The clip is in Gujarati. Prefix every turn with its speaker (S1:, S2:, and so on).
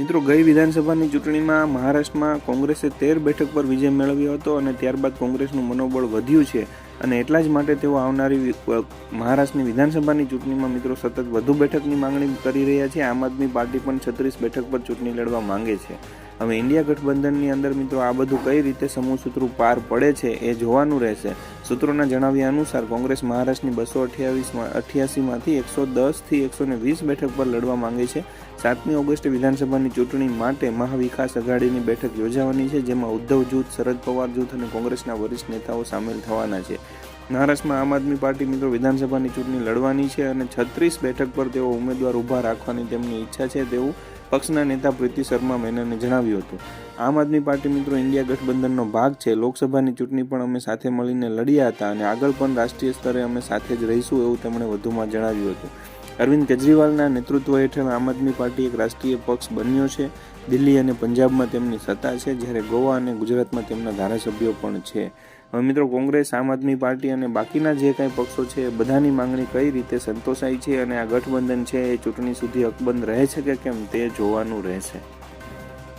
S1: મિત્રો, ગઈ વિધાનસભાની ચૂંટણીમાં મહારાષ્ટ્રમાં કોંગ્રેસે તેર બેઠક પર વિજય મેળવ્યો હતો અને ત્યારબાદ કોંગ્રેસનું મનોબળ વધ્યું છે. અને એટલા જ માટે તેઓ આવનારી મહારાષ્ટ્રની વિધાનસભાની ચૂંટણીમાં મિત્રો સતત વધુ બેઠકની માંગણી કરી રહ્યા છે. આમ આદમી પાર્ટી પણ છત્રીસ બેઠક પર ચૂંટણી લડવા માંગે છે. હવે ઇન્ડિયા ગઠબંધનની અંદર મિત્રો આ બધું કઈ રીતે સમૂહ સૂત્રો પાર પડે છે એ જોવાનું રહેશે. સૂત્રોના જણાવ્યા અનુસાર કોંગ્રેસ મહારાષ્ટ્રની બસો અઠ્યાવીસમાં, અઠ્યાસીમાંથી એકસો દસથી એકસો ને વીસ બેઠક પર લડવા માંગે છે. સાતમી ઓગસ્ટે વિધાનસભાની ચૂંટણી માટે મહાવિકાસ અઘાડીની બેઠક યોજાવાની છે, જેમાં ઉદ્ધવ જૂથ, શરદ પવાર જૂથ અને કોંગ્રેસના વરિષ્ઠ નેતાઓ સામેલ થવાના છે. મહારાષ્ટ્રમાં આમ આદમી પાર્ટી મિત્રો વિધાનસભાની ચૂંટણી લડવાની છે અને છત્રીસ બેઠક પર તેઓ ઉમેદવાર ઊભા રાખવાની તેમની ઈચ્છા છે. તેવું પક્ષના નેતા પ્રીતિ શર્મા મેનને જણાવ્યું હતું. આમ આદમી પાર્ટી મિત્રો ઇન્ડિયા ગઠબંધનનો ભાગ છે. લોકસભાની ચૂંટણી પણ અમે સાથે મળીને લડ્યા હતા અને આગળ પણ રાષ્ટ્રીય સ્તરે અમે સાથે જ રહીશું એવું તેમણે વધુમાં જણાવ્યું હતું. અરવિંદ કેજરીવાલના નેતૃત્વ હેઠળ આમ આદમી પાર્ટી એક રાષ્ટ્રીય પક્ષ બન્યો છે. દિલ્હી અને પંજાબમાં તેમની સત્તા છે, જ્યારે ગોવા અને ગુજરાતમાં તેમના ધારાસભ્યો પણ છે. હવે મિત્રો, કોંગ્રેસ, આમ આદમી પાર્ટી અને બાકીના જે કાંઈ પક્ષો છે, એ બધાની માંગણી કઈ રીતે સંતોષાય છે અને આ ગઠબંધન છે, એ ચૂંટણી સુધી અકબંધ રહે છે કે કેમ, તે જોવાનું રહેશે.